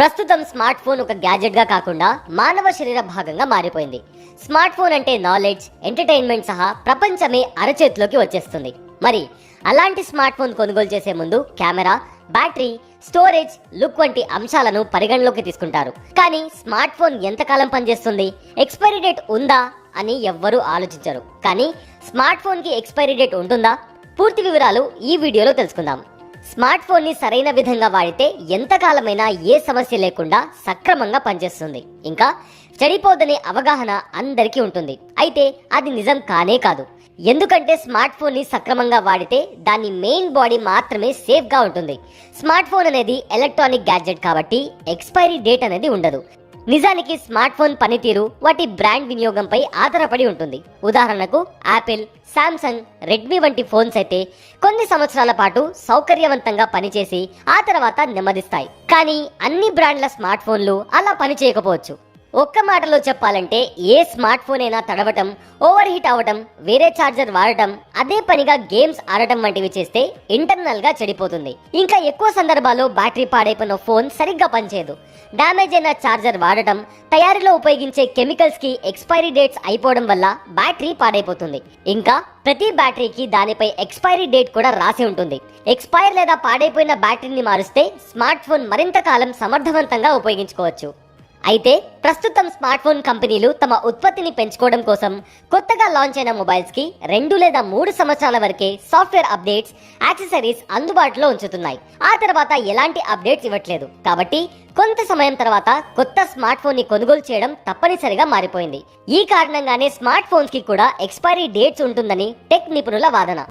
ప్రస్తుతం smart phone ఒక గ్యాజెట్గా కాకుండా మానవ శరీర భాగంగా మారిపోయింది. స్మార్ట్ ఫోన్ అంటే నాలెడ్జ్ ఎంటర్టైన్మెంట్ సహా ప్రపంచమే అరచేతిలోకి వచ్చేస్తుంది. మరి అలాంటి స్మార్ట్ ఫోన్ కొనుగోలు చేసే ముందు కెమెరా బ్యాటరీ స్టోరేజ్ లుక్ వంటి అంశాలను పరిగణలోకి తీసుకుంటారు. కానీ స్మార్ట్ ఫోన్ ఎంతకాలం పనిచేస్తుంది? ఎక్స్పైరీ డేట్ ఉందా అని ఎవ్వరూ ఆలోచించరు. కానీ స్మార్ట్ ఫోన్కి ఎక్స్పైరీ డేట్ ఉంటుందా? పూర్తి వివరాలు ఈ వీడియోలో తెలుసుకుందాం. స్మార్ట్ ఫోన్ని సరైన విధంగా వాడితే ఎంతకాలమైనా ఏ సమస్య లేకుండా సక్రమంగా పనిచేస్తుంది. ఇంకా చెడిపోదనే అవగాహన అందరికీ ఉంటుంది. అయితే అది నిజం కానే కాదు. ఎందుకంటే స్మార్ట్ ఫోన్ని సక్రమంగా వాడితే దాని మెయిన్ బాడీ మాత్రమే సేఫ్గా ఉంటుంది. స్మార్ట్ ఫోన్ అనేది ఎలక్ట్రానిక్ గ్యాడ్జెట్ కాబట్టి ఎక్స్పైరీ డేట్ అనేది ఉండదు. నిజానికి స్మార్ట్ ఫోన్ పనితీరు వాటి బ్రాండ్ వినియోగంపై ఆధారపడి ఉంటుంది. ఉదాహరణకు యాపిల్ శాంసంగ్ రెడ్మీ వంటి ఫోన్స్ అయితే కొన్ని సంవత్సరాల పాటు సౌకర్యవంతంగా పనిచేసి ఆ తర్వాత నెమ్మదిస్తాయి. కానీ అన్ని బ్రాండ్ల స్మార్ట్ ఫోన్లు అలా పనిచేయకపోవచ్చు. ఒక్క మాటలో చెప్పాలంటే ఏ స్మార్ట్ ఫోన్ అయినా తడవటం ఓవర్ హీట్ అవ్వటం వేరే ఛార్జర్ వాడటం అదే పనిగా గేమ్స్ ఆడటం వంటివి చేస్తే ఇంటర్నల్గా చెడిపోతుంది. ఇంకా ఎక్కువ సందర్భాల్లో బ్యాటరీ పాడైపోయిన ఫోన్ సరిగ్గా పనిచేయదు. డ్యామేజ్ అయిన ఛార్జర్ వాడటం తయారీలో ఉపయోగించే కెమికల్స్కి ఎక్స్పైరీ డేట్స్ అయిపోవడం వల్ల బ్యాటరీ పాడైపోతుంది. ఇంకా ప్రతి బ్యాటరీకి దానిపై ఎక్స్పైరీ డేట్ కూడా రాసి ఉంటుంది. ఎక్స్పైర్ లేదా పాడైపోయిన బ్యాటరీని మారుస్తే స్మార్ట్ ఫోన్ మరింత కాలం సమర్థవంతంగా ఉపయోగించుకోవచ్చు. అయితే ప్రస్తుతం స్మార్ట్ ఫోన్ కంపెనీలు తమ ఉత్పత్తిని పెంచుకోవడం కోసం కొత్తగా లాంచ్ అయిన మొబైల్స్కి రెండు లేదా మూడు సంవత్సరాల వరకే సాఫ్ట్వేర్ అప్డేట్స్ యాక్సెసరీస్ అందుబాటులో ఉంచుతున్నాయి. ఆ తర్వాత ఎలాంటి అప్డేట్స్ ఇవ్వట్లేదు. కాబట్టి కొంత సమయం తర్వాత కొత్త స్మార్ట్ ఫోన్ని కొనుగోలు చేయడం తప్పనిసరిగా మారిపోయింది. ఈ కారణంగానే స్మార్ట్ ఫోన్స్కి కూడా ఎక్స్పైరీ డేట్స్ ఉంటుందని టెక్ నిపుణుల వాదన.